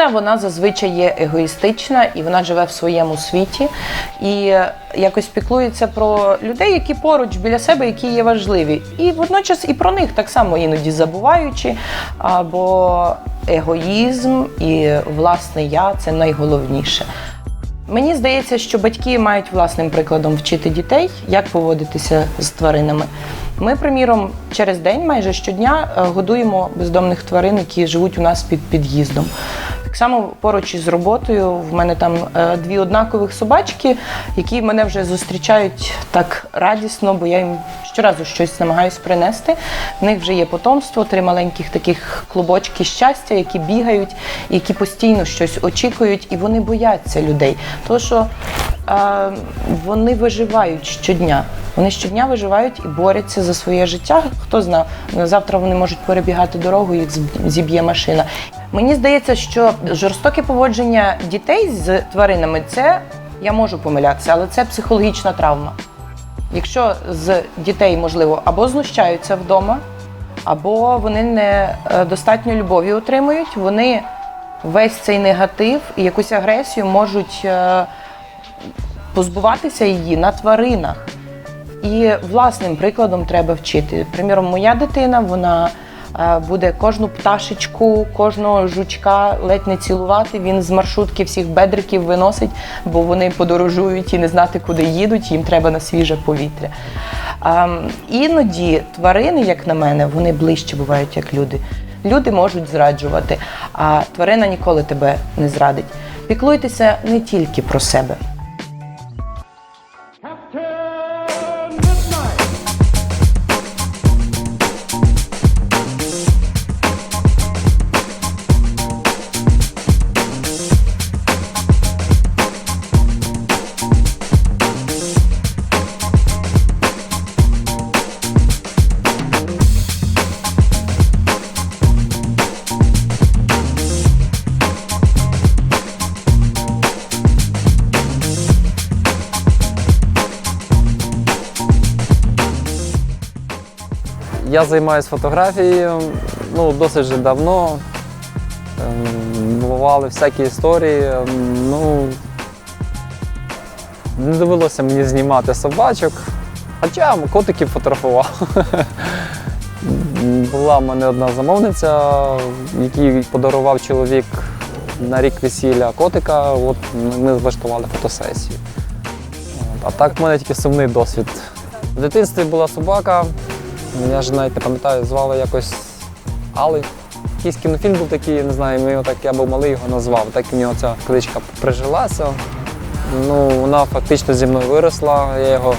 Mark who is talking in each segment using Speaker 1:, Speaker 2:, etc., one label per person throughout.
Speaker 1: Людина вона зазвичай є егоїстична і вона живе в своєму світі і якось піклується про людей, які поруч біля себе, які є важливі. І водночас і про них так само іноді забуваючи. Або егоїзм і власне я це найголовніше. Мені здається, що батьки мають власним прикладом вчити дітей, як поводитися з тваринами. Ми, приміром, через день майже щодня е, годуємо бездомних тварин, які живуть у нас під під'їздом. Так само поруч із роботою в мене там е, дві однакових собачки, які мене вже зустрічають так радісно, бо я їм щоразу щось намагаюся принести. В них вже є потомство, три маленьких таких клубочки щастя, які бігають, які постійно щось очікують, і вони бояться людей. Тому що е, вони виживають щодня. Вони щодня виживають і борються за своє життя. Хто знає, завтра вони можуть перебігати дорогу, їх зіб'є машина. Мені здається, що жорстоке поводження дітей з тваринами це я можу помилятися, але це психологічна травма. Якщо з дітей, можливо, або знущаються вдома, або вони не е, достатньо любові отримують, вони весь цей негатив і якусь агресію можуть е, позбуватися її на тваринах. І власним прикладом треба вчити. Приміром, моя дитина вона буде кожну пташечку, кожного жучка ледь не цілувати. Він з маршрутки всіх бедриків виносить, бо вони подорожують і не знати, куди їдуть. Їм треба на свіже повітря. Ем, іноді тварини, як на мене, вони ближче бувають, як люди. Люди можуть зраджувати, а тварина ніколи тебе не зрадить. Піклуйтеся не тільки про себе.
Speaker 2: Я займаюся фотографією ну, досить вже давно. Ем, Бували всякі історії. Ем, Ну, не довелося мені знімати собачок, хоча котиків фотографував. Була в мене одна замовниця, якій подарував чоловік на рік весілля котика. От ми влаштували фотосесію. А так в мене тільки сумний досвід. В дитинстві була собака, я ж навіть не пам'ятаю, звали якось Алий. Якийсь кінофільм був такий, не знаю, ми його так, я був малий його назвав. Так в нього ця кличка прижилася. Ну, вона фактично зі мною виросла. Я його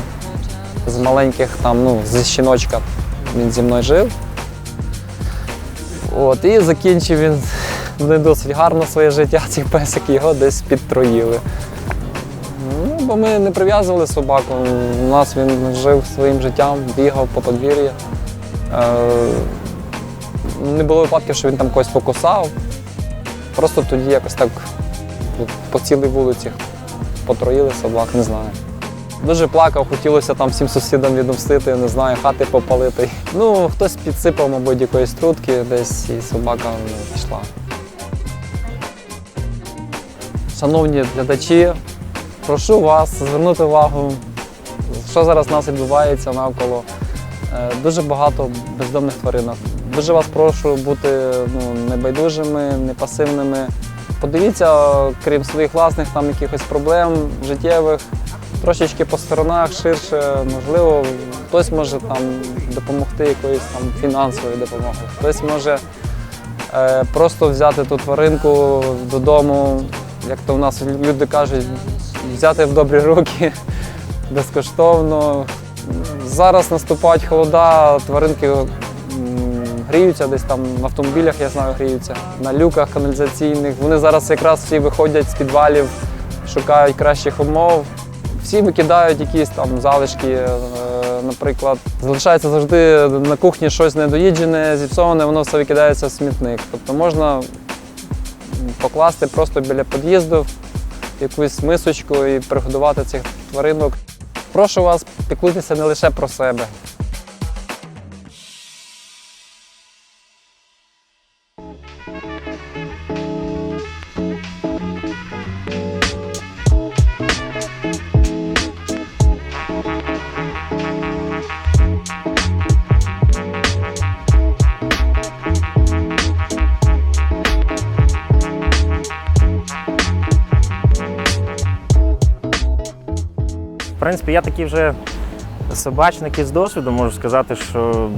Speaker 2: з маленьких, там, ну, зі щіночка він зі мною жив. От, і закінчив він не досить гарно своє життя, цей песик його десь підтроїли. Бо ми не прив'язували собаку. У нас він жив своїм життям, бігав по подвір'ї. Е, не було випадків, що він там когось покусав. Просто тоді якось так по цілій вулиці потроїли собак, не знаю. Дуже плакав, хотілося там всім сусідам відомстити, не знаю, хати попалити. Ну, хтось підсипав, мабуть, якоїсь трутки десь і собака пішла. Шановні глядачі, прошу вас звернути увагу, що зараз у нас відбувається навколо. Е, Дуже багато бездомних тваринок. Дуже вас прошу бути ну, небайдужими, не пасивними. Подивіться, крім своїх власних там якихось проблем життєвих, трошечки по сторонах ширше, можливо, хтось може там допомогти якоюсь там фінансовою допомогою, хтось може е, просто взяти ту тваринку додому, як то в нас люди кажуть, взяти в добрі руки безкоштовно. Зараз наступають холода, тваринки гріються десь там в автомобілях, я знаю, гріються, на люках каналізаційних. Вони зараз якраз всі виходять з підвалів, шукають кращих умов. Всі викидають якісь там залишки, е, наприклад, залишається завжди на кухні щось недоїджене, зіпсоване, воно все викидається в смітник. Тобто можна покласти просто біля під'їзду якусь мисочку і пригодувати цих тваринок. Прошу вас, піклуйтеся не лише про себе.
Speaker 3: Принципі, я такий вже собачник із досвіду, можу сказати, що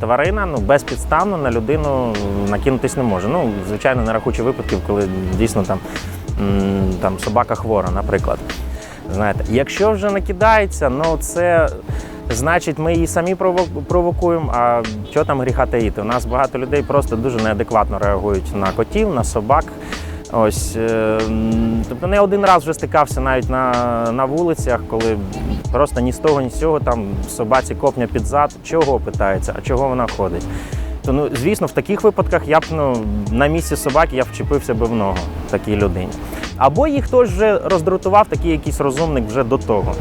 Speaker 3: тварина ну, безпідставно на людину накинутись не може. Ну, звичайно, не рахуючи випадків, коли дійсно там, там собака хвора, наприклад. Знаєте, якщо вже накидається, ну це значить ми її самі прово- провокуємо. А що там гріха таїти? У нас багато людей просто дуже неадекватно реагують на котів, на собак. Ось, е, тобто не один раз вже стикався навіть на, на вулицях, коли просто ні з того, ні з цього там собаці копня під зад. Чого питається, а чого вона ходить? То, ну, звісно, в таких випадках я б ну, на місці собаки я вчепився би в ногу такій людині. Або їх хтось вже роздратував, такий якийсь розумник вже до того.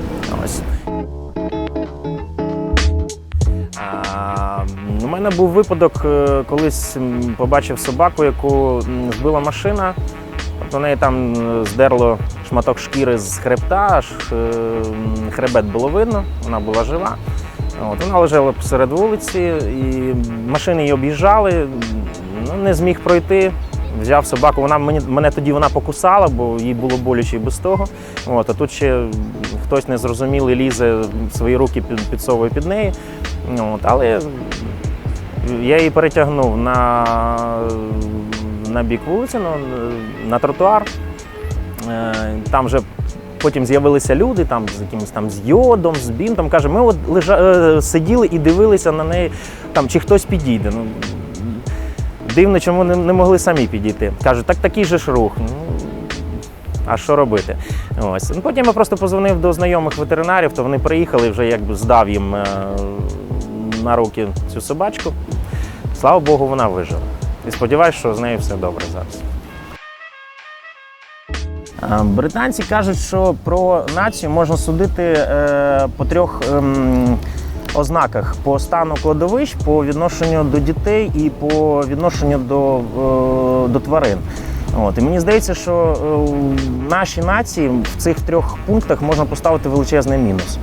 Speaker 3: У мене був випадок, е, колись побачив собаку, яку збила машина. У неї там е, здерло шматок шкіри з хребта, аж е, хребет було видно, вона була жива. От, вона лежала посеред вулиці, і машини її об'їжджали, ну, не зміг пройти. Взяв собаку, вона мені, мене тоді вона покусала, бо їй було боляче і без того. От, а тут ще хтось незрозумілий лізе, свої руки під, підсовує під неї. От, але я її перетягнув на, на бік вулиці, на, на тротуар. Е, Там вже потім з'явилися люди там, з якимось там з йодом, з бінтом. Каже, ми от лежа, е, сиділи і дивилися на неї, там, чи хтось підійде. Ну, дивно, чому не, не могли самі підійти. Кажуть, так такий же ж рух. Ну, а що робити? Ось. Ну, потім я просто позвонив до знайомих ветеринарів, то вони приїхали, вже якби здав їм е, на руки цю собачку. Слава Богу, вона вижила. І сподіваюся, що з нею все добре зараз. Е, Британці кажуть, що про націю можна судити е, по трьох ем, ознаках: по стану кладовищ, по відношенню до дітей і по відношенню до, е, до тварин. От. І мені здається, що в нації в цих трьох пунктах можна поставити величезний мінус.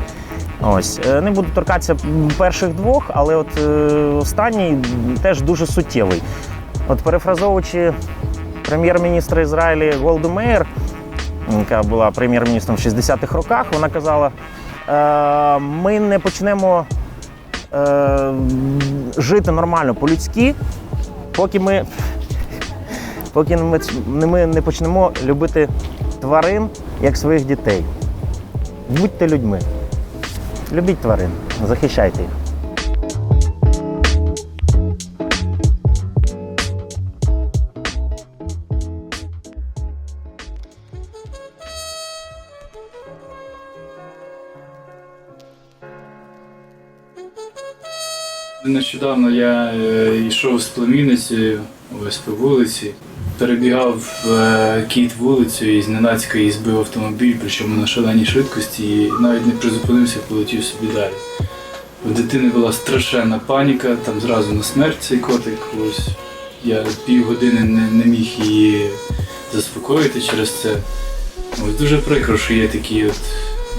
Speaker 3: Ось не буду торкатися перших двох, але от останній теж дуже суттєвий. От перефразовуючи прем'єр-міністра Ізраїлі Голду Меєр, яка була прем'єр-міністром в 60-х роках, вона казала: е, ми не почнемо е, жити нормально по-людськи, поки ми, поки ми не почнемо любити тварин як своїх дітей. Будьте людьми. Любіть тварин, захищайте їх.
Speaker 4: Нещодавно я е, йшов з племінницею ось по вулиці. Перебігав е, кіт вулицю і зненацька її збив автомобіль, причому на шаленій швидкості, і навіть не призупинився, полетів собі далі. У дитини була страшенна паніка, там зразу на смерть цей котик. Ось я півгодини не, не міг її заспокоїти через це. Ось дуже прикро, що є такі от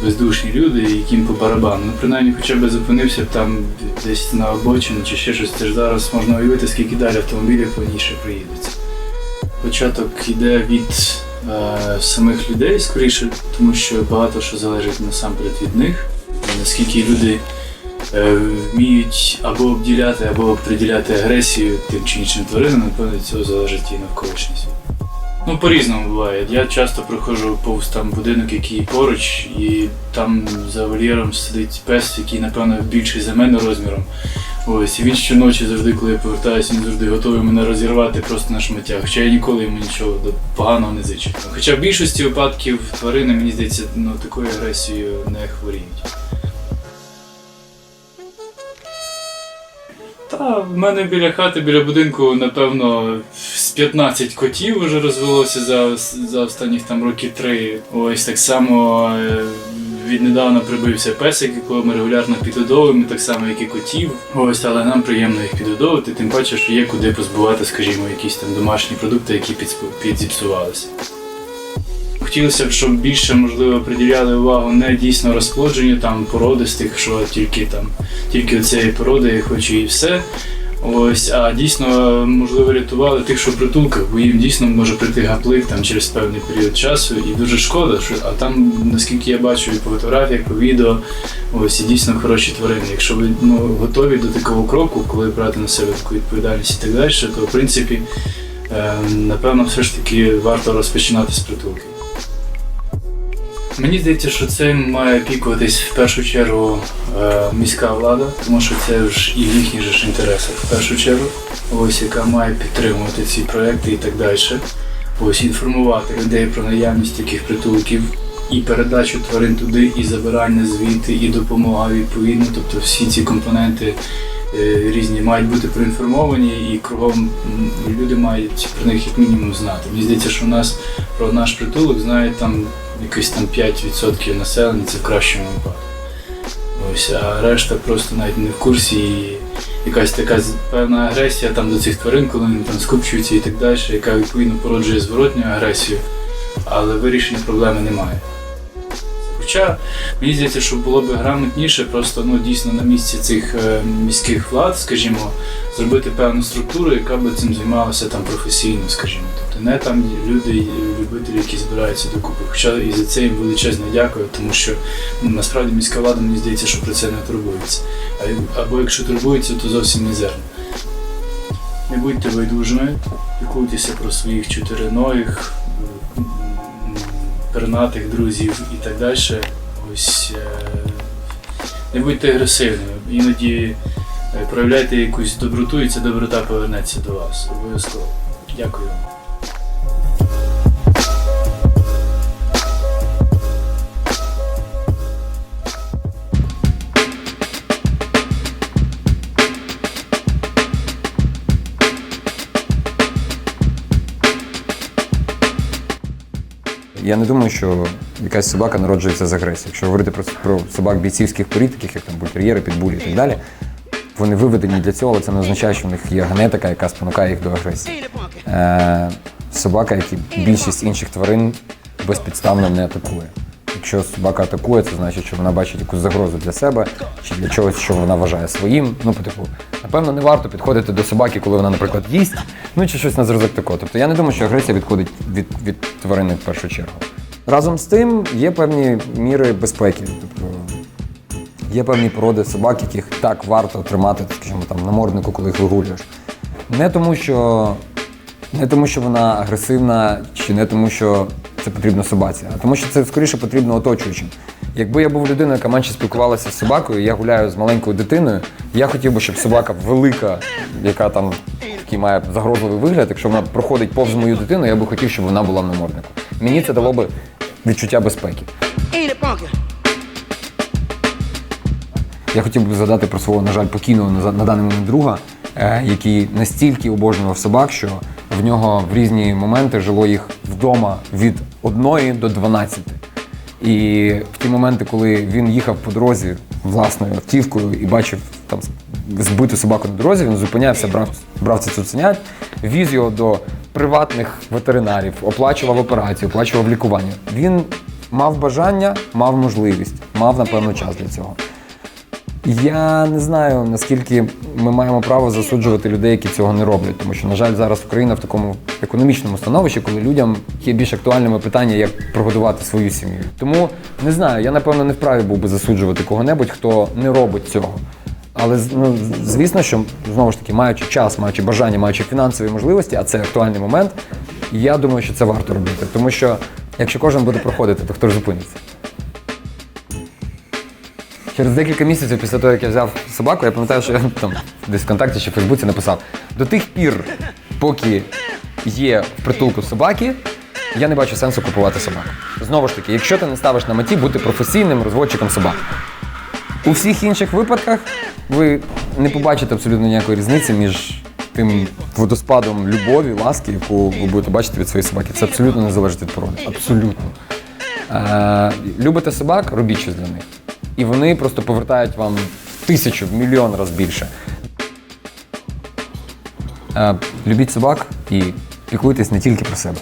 Speaker 4: бездушні люди, яким по барабану. Ну, принаймні, хоча б зупинився б там десь на обочину чи ще щось. Це ж зараз можна уявити, скільки далі автомобілів по ній приїдеться. Початок йде від е, самих людей скоріше, тому що багато що залежить насамперед від них. Наскільки люди е, вміють або обділяти, або приділяти агресію тим чи іншим тваринам, напевно, від цього залежить і навколишній світ. Ну, по-різному буває. Я часто проходжу повз там будинок, який поруч, і там за вольєром сидить пес, який, напевно, більший за мене розміром. Ось, і він щоночі завжди, коли я повертаюся, він завжди готовий мене розірвати просто на шмаття. Хоча я ніколи йому нічого поганого не зичу. Хоча в більшості випадків тварини, мені здається, ну, такою агресією не хворіють. Та в мене біля хати, біля будинку, напевно, 15 котів вже розвелося за, за останніх там років три. Ось так само е, віднедавна прибився песик, якого ми регулярно підгодовуємо, так само, як і котів. Ось, але нам приємно їх підгодовувати, тим паче, що є куди позбувати, скажімо, якісь там домашні продукти, які підзіпсувалися. Хотілося б, щоб більше можливо приділяли увагу не дійсно розплодженню там породистих, що тільки там тільки цієї породи я хочу і все. Ось, а дійсно, можливо, рятували тих, що в притулках, бо їм дійсно може прийти гаплик там через певний період часу, і дуже шкода, що а там, наскільки я бачу і по фотографіях, по відео, ось і дійсно хороші тварини. Якщо ви ну, готові до такого кроку, коли брати на себе таку відповідальність і так далі, то в принципі, е, напевно, все ж таки варто розпочинати з притулки. Мені здається, що цим має опікуватись в першу чергу е, міська влада, тому що це ж і в їхніх ж інтересах в першу чергу, ось яка має підтримувати ці проекти і так далі. Ось інформувати людей про наявність таких притулків і передачу тварин туди, і забирання звідти, і допомога відповідно. Тобто всі ці компоненти е, різні мають бути проінформовані і кругом люди мають про них як мінімум знати. Мені здається, що у нас про наш притулок знають там якось там 5% населення, це в кращому випадку. Ось, а решта просто навіть не в курсі і якась така певна агресія там до цих тварин, коли вони там скупчуються і так далі, яка відповідно породжує зворотню агресію, але вирішення проблеми немає. Хоча мені здається, що було б грамотніше просто ну, дійсно на місці цих е, міських влад, скажімо, зробити певну структуру, яка би цим займалася там професійно, скажімо. Тобто не там люди, любителі, які збираються докупи. Хоча і за це їм величезне дякую, тому що ну, насправді міська влада, мені здається, що про це не турбується. Або якщо турбується, то зовсім мізерно. Не будьте байдужими, піклуйтеся про своїх чотириногих, пернатих друзів і так далі. Ось е, не будьте агресивними. Іноді е, проявляйте якусь доброту, і ця доброта повернеться до вас. Обов'язково. Дякую вам.
Speaker 5: Я не думаю, що якась собака народжується з агресії. Якщо говорити про, про собак бійцівських порід, таких як там бультер'єри, підбулі і так далі, вони виведені для цього, але це не означає, що в них є генетика, яка спонукає їх до агресії. Е, собака, як і більшість інших тварин, безпідставно не атакує. Якщо собака атакує, це значить, що вона бачить якусь загрозу для себе чи для чогось, що вона вважає своїм. Ну, по типу, напевно, не варто підходити до собаки, коли вона, наприклад, їсть, ну чи щось на зразок такого. Тобто я не думаю, що агресія відходить від, від тварини в першу чергу. Разом з тим є певні міри безпеки. Тобто є певні породи собак, яких так варто тримати, скажімо, там, наморднику, коли їх вигулюєш. Не тому, що не тому, що вона агресивна, чи не тому, що це потрібно собаці, а тому, що це скоріше потрібно оточуючим. Якби я був людиною, яка менше спілкувалася з собакою, я гуляю з маленькою дитиною, я хотів би, щоб собака велика, яка там такий має загрозливий вигляд, якщо вона проходить повз мою дитину, я би хотів, щоб вона була в наморднику. Мені це дало би відчуття безпеки. Я хотів би згадати про свого, на жаль, покійного на, на даний момент друга, е, який настільки обожнював собак, що в нього в різні моменти жило їх вдома від 1 до 12. І в ті моменти, коли він їхав по дорозі власною автівкою і бачив там збиту собаку на дорозі, він зупинявся, брав, брав це цуценят, віз його до приватних ветеринарів, оплачував операцію, оплачував лікування. Він мав бажання, мав можливість, мав напевно час для цього. Я не знаю, наскільки ми маємо право засуджувати людей, які цього не роблять, тому що, на жаль, зараз Україна в такому економічному становищі, коли людям є більш актуальними питання, як прогодувати свою сім'ю. Тому не знаю, я напевно не вправі був би засуджувати кого-небудь, хто не робить цього. Але ну, звісно, що знову ж таки, маючи час, маючи бажання, маючи фінансові можливості, а це актуальний момент, я думаю, що це варто робити. Тому що якщо кожен буде проходити, то хто ж зупиниться? Через декілька місяців після того, як я взяв собаку, я пам'ятаю, що я там десь в контакті чи в Фейсбуці написав: до тих пір, поки є в притулку собаки, я не бачу сенсу купувати собаку. Знову ж таки, якщо ти не ставиш на меті бути професійним розводчиком собак. У всіх інших випадках ви не побачите абсолютно ніякої різниці між тим водоспадом любові, ласки, яку ви будете бачити від своєї собаки. Це абсолютно не залежить від породи. Абсолютно. Е, любите собак, робіть щось для них. І вони просто повертають вам в тисячу, в мільйон разів більше. Е, любіть собак і піклуйтесь не тільки про себе.